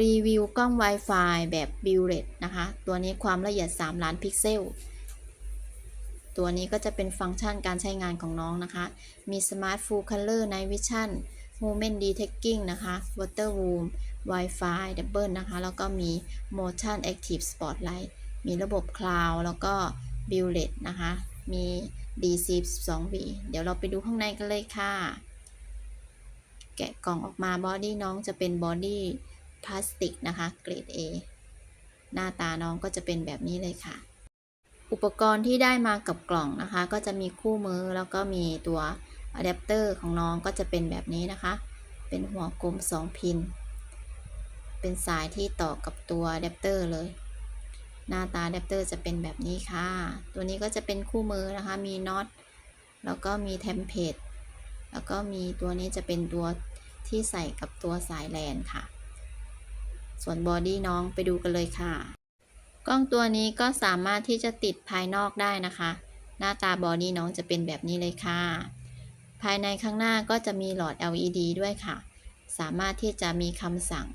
รีวิวกล้อง Wi-Fi แบบ b i l l e t นะคะ ตัวนี้ความละเอียด 3 ล้านพิกเซล ตัวนี้ก็จะเป็นฟังก์ชันการใช้งานของน้องนะคะ มี Smart Full Color Night Vision Movement Detecting นะคะ Water Room Wi-Fi Double นะคะ แล้วก็มี Motion Active Spotlight มีระบบ Cloud แล้วก็ b i l l e t นะคะ มี DC 12 V เดี๋ยวเราไปดูข้างในกันเลยค่ะ แกะกล่องออกมาบอดี้น้องจะเป็นบอดี้ พลาสติกนะคะเกรด A หน้าตาน้องก็จะเป็นแบบนี้เลยค่ะ อุปกรณ์ที่ได้มากับกล่องนะคะ ก็จะมีคู่มือแล้วก็มีตัวอะแดปเตอร์ของน้องก็จะเป็นแบบนี้นะคะ เป็นหัวกลม 2 พิน เป็นสายที่ต่อกับตัวอะแดปเตอร์เลย หน้าตาอะแดปเตอร์จะเป็นแบบนี้ค่ะ ตัวนี้ก็จะเป็นคู่มือนะคะ มีน็อต แล้วก็มีเทมเพลต แล้วก็มีตัวนี้จะเป็นตัวที่ใส่กับตัวสายแลนค่ะ ส่วนบอดี้น้องไปดูกันเลยค่ะ กล้องตัวนี้ก็สามารถที่จะติดภายนอกได้นะคะ หน้าตาบอดี้น้องจะเป็นแบบนี้เลยค่ะ ภายในข้างหน้าก็จะมีหลอด LED ด้วยค่ะ สามารถที่จะมีคำสั่ง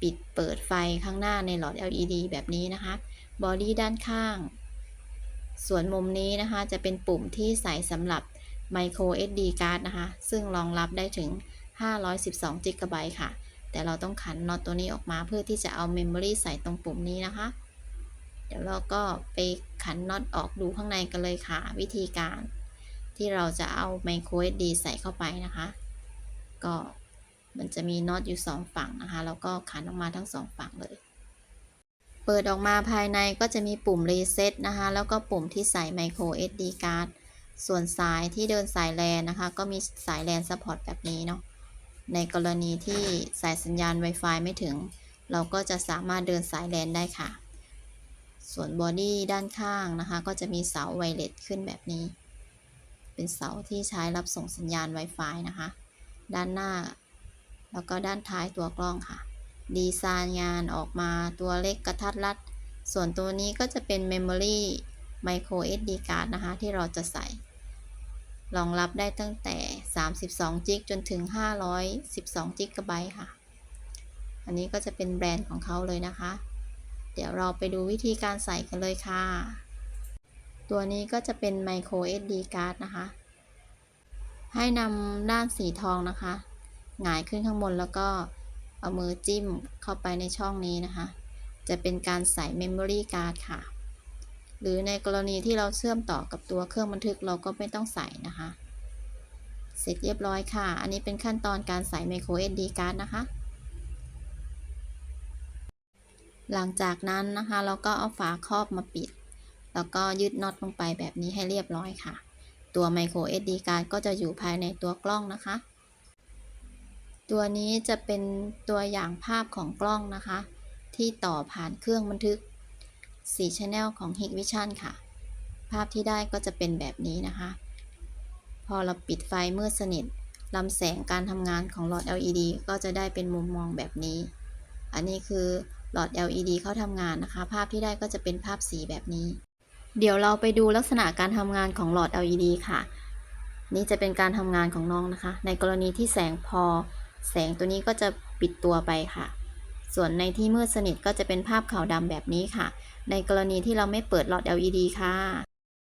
ปิดเปิดไฟข้างหน้าในหลอด LED แบบนี้นะคะ บอดี้ด้านข้าง ส่วนมุมนี้นะคะจะเป็นปุ่มที่ใส่สำหรับ micro SD card นะคะ ซึ่งรองรับได้ถึง 512 g b ค่ะ แต่เราต้องขันน็อตตัวนี้ออกมาเพื่อที่จะเอา memory ใส่ตรงปุ่มนี้นะคะ เดี๋ยวเราก็ไปขันน็อตออกดูข้างในกันเลยค่ะ วิธีการที่เราจะเอา micro SD ใส่เข้าไปนะคะ ก็มันจะมีน็อตอยู่ 2 ฝั่งนะคะ แล้วก็ขันออกมาทั้ง 2 ฝั่งเลย เปิดออกมาภายในก็จะมีปุ่ม reset นะคะ แล้วก็ปุ่มที่ใส่ micro SD card ส่วนสายที่เดินสายแลนนะคะ ก็มีสายแลนซัพพอร์ตแบบนี้เนาะ ในกรณีที่สายสัญญาณ Wi-Fi ไม่ถึง เราก็จะสามารถเดินสายแลนได้ค่ะ ส่วนบอดี้ด้านข้างนะคะ ก็จะมีเสาไวเลสขึ้นแบบนี้ เป็นเสาที่ใช้รับส่งสัญญาณ Wi-Fi นะคะ ด้านหน้า แล้วก็ด้านท้ายตัวกล้องค่ะ ดีไซน์งานออกมาตัวเล็กกระทัดรัด ส่วนตัวนี้ก็จะเป็น Memory Micro SD card นะคะ ที่เราจะใส่ รองรับได้ตั้งแต่ 32 จิกจนถึง 512 จิกะไบต์ค่ะ อันนี้ก็จะเป็นแบรนด์ของเขาเลยนะคะ เดี๋ยวเราไปดูวิธีการใส่กันเลยค่ะ ตัวนี้ก็จะเป็น Micro SD card นะคะ ให้นำด้านสีทองนะคะ หงายขึ้นข้างบนแล้วก็เอามือจิ้มเข้าไปในช่องนี้นะคะ จะเป็นการใส่ Memory card ค่ะ หรือในกรณีที่เราเชื่อมต่อกับตัวเครื่องบันทึกเราก็ไม่ต้องใส่นะคะ เสร็จเรียบร้อยค่ะ อันนี้เป็นขั้นตอนการใส่ micro SD card นะคะ หลังจากนั้นนะคะเราก็เอาฝาครอบมาปิด แล้วก็ยึดน็อตลงไปแบบนี้ให้เรียบร้อยค่ะ ตัว micro SD card ก็จะอยู่ภายในตัวกล้องนะคะ ตัวนี้จะเป็นตัวอย่างภาพของกล้องนะคะ ที่ต่อผ่านเครื่องบันทึก 4 Channel ของ Hikvision ค่ะ ภาพที่ได้ก็จะเป็นแบบนี้นะคะ พอเราปิดไฟมืดสนิทลำแสงการทำงานของหลอด LED ก็จะได้เป็นมุมมองแบบนี้ อันนี้คือหลอด LED เข้าทำงานนะคะ ภาพที่ได้ก็จะเป็นภาพสีแบบนี้ เดี๋ยวเราไปดูลักษณะการทำงานของหลอด LED ค่ะ นี่จะเป็นการทำงานของน้องนะคะ ในกรณีที่แสงพอ แสงตัวนี้ก็จะปิดตัวไปค่ะ ส่วนในที่มืดสนิทก็จะเป็นภาพขาวดำแบบนี้ค่ะ ในกรณีที่เราไม่เปิดหลอด LED ค่ะ